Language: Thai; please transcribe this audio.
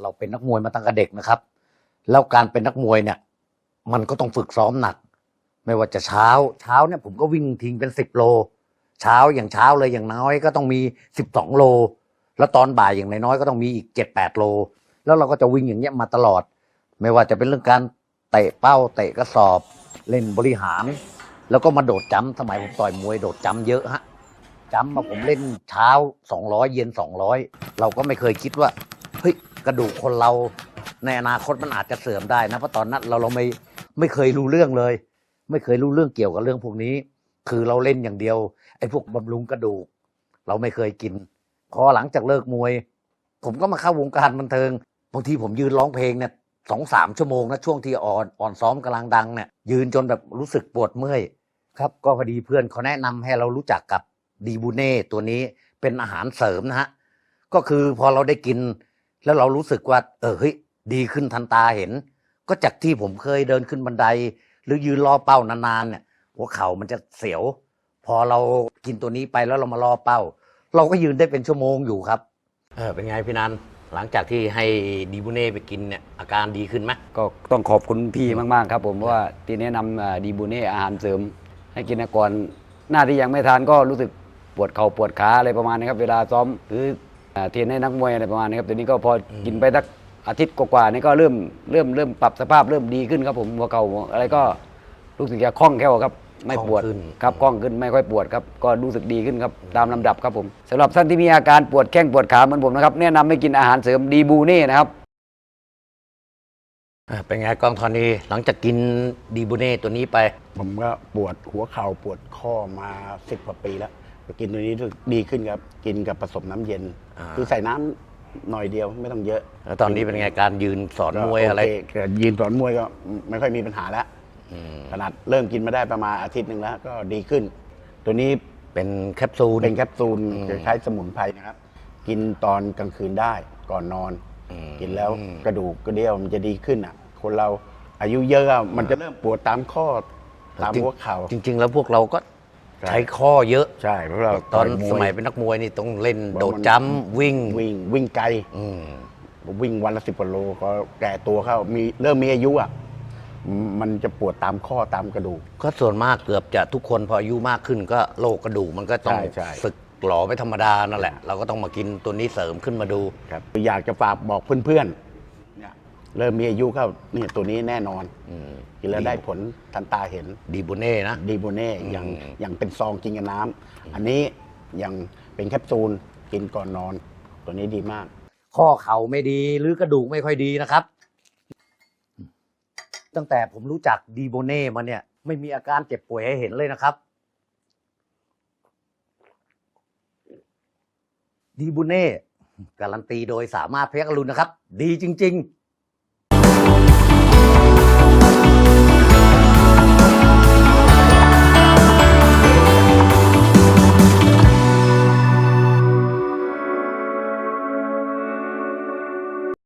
เราเป็นนักมวยมาตั้งแต่เด็กนะครับ แล้วการเป็นนักมวยเนี่ย มันก็ต้องฝึกซ้อมหนัก ไม่ว่าจะเช้าเช้าเนี่ยผมก็วิ่งทิ้งเป็นสิบโล เช้าอย่างเช้าเลยอย่างน้อยก็ต้องมีสิบสองโล แล้วตอนบ่ายอย่างน้อยก็ต้องมีอีกเจ็ดแปดโล แล้วเราก็จะวิ่งอย่างเงี้ยมาตลอด ไม่ว่าจะเป็นเรื่องการเตะเป้าเตะกระสอบ เล่นบริหาร แล้วก็มาโดดจ้ำสมัยผมต่อยมวยโดดจ้ำเยอะฮะจ้ำมาผมเล่นเช้าสองร้อยเย็นสองร้อยเราก็ไม่เคยคิดว่า กระดูกคนเราในอนาคตมันอาจจะเสื่อมได้นะเพราะตอนนั้นเราเราไม่ไม่เคยรู้เรื่องเลย ไม่เคยรู้เรื่องเกี่ยวกับเรื่องพวกนี้ คือเราเล่นอย่างเดียวไอ้พวกบำรุงกระดูก เราไม่เคยกินพอหลังจากเลิกมวย ผมก็มาเข้าวงการบันเทิงบางทีผมยืนร้องเพลงเนี่ยสองสามชั่วโมงนะช่วงที่อ่อนอ่อนซ้อมกำลังดังเนี่ยยืนจนแบบรู้สึกปวดเมื่อยครับก็พอดีเพื่อนเขาแนะนำให้เรารู้จักกับดีบูเน่ตัวนี้เป็นอาหารเสริมนะฮะก็คือพอเราได้กิน แล้วเรารู้สึกว่า เออเฮ้ยดีขึ้นทันตาเห็น ก็จากที่ผมเคยเดินขึ้นบันได หรือยืนรอเป้านานๆเนี่ย หัวเข่ามันจะเสียว พอเรากินตัวนี้ไปแล้วเรามารอเป้า เราก็ยืนได้เป็นชั่วโมงอยู่ครับ เออเป็นไงพี่นันหลังจากที่ให้ดีบูเน่ไปกินเนี่ยอาการดีขึ้นไหมก็ต้องขอบคุณพี่มากๆครับผมเพราะว่าที่แนะนำดีบูเน่อาหารเสริม ให้กินนะก่อนหน้าที่ยังไม่ทานก็รู้สึกปวดเข่าปวดขาอะไรประมาณนี้ครับ เวลาซ้อมหรือ เทรนให้นักมวยอะไรประมาณนี้ครับทีนี้ก็พอกินไปสักอาทิตย์กว่าๆนี่ก็เริ่มเริ่มเริ่มปรับสภาพเริ่มดีขึ้นครับผมหัวเข่าอะไรก็รู้สึกจะคล่องแคล่วครับไม่ปวดคล่องขึ้นครับคล่องขึ้นไม่ค่อยปวดครับก็รู้สึกดีขึ้นครับตามลำดับครับผมสำหรับท่านที่มีอาการปวดแข้งปวดขาเหมือนผมนะครับแนะนำให้กินอาหารเสริมดีบูเน่นะครับอะเป็นไงกองทอนีหลังจากกินดีบูเน่ตัวนี้ไป ผมก็ปวดหัวเข่าปวดข้อมาสิบกว่าปีแล้ว ก็กินตัวนี้รู้สึกดีขึ้นครับ กินกับผสมน้ำเย็น อ่า คือใส่น้ำหน่อยเดียวไม่ต้องเยอะแล้วตอนนี้เป็นไงการยืนสอนมวยอะไร ก็โเคแต่ยืนสอนมวยก็ไม่ค่อยมีปัญหาแล้วอืม ขนาดเริ่มกินมาได้ประมาณอาทิตย์หนึ่งแล้ว ก็ดีขึ้น ตัวนี้เป็นแคปซูล เป็นแคปซูลอืมคล้ายๆสมุนไพรนะครับ กินตอนกลางคืนได้ก่อนนอน อืม กินแล้วกระดูกกระเดี่ยวมันจะดีขึ้นอะ คนเราอายุเยอะอะมันจะเริ่มปวดตามข้อตามหัวเข่า จริงๆ แล้วพวกเราก็ ใช่ใช้ข้อเยอะ ใช่เพราะเราตอนวสมัยเป็นนักมวยนี่ต้องเล่นบอกโดดมันจ้ำวิ่งวิ่งวิ่งไกลอืมวิ่งวันละสิบกว่าโลก็แก่ตัวเข้ามีเริ่มมีอายุอะมมันจะปวดตามข้อตามกระดูก ก็ส่วนมากเกือบจะทุกคนพออายุมากขึ้นก็โรคกระดูกมันก็ต้องใช่ใช่สึกหลอไม่ธรรมดานั่นแหละ เราก็ต้องมากินตัวนี้เสริมขึ้นมาดูครับอยากจะฝากบอกเพื่อนๆ เนี่ยเริ่มมีอายุเข้านี่ตัวนี้แน่นอนอืมกินแล้วได้ผลทันตาเห็นดีบูเน่นะดีโบเน่อย่างอืมอย่างเป็นซองกินกับน้ำอันนี้อย่างเป็นแคปซูลกินก่อนนอน ตัวนี้ดีมาก ข้อเข่าไม่ดีหรือกระดูกไม่ค่อยดีนะครับ ตั้งแต่ผมรู้จักดีโบเน่มาเนี่ย ไม่มีอาการเจ็บป่วยให้เห็นเลยนะครับ ดีโบเน่การันตีโดยสามารถพยักรุณนะครับ ดีจริง ๆ Thank you.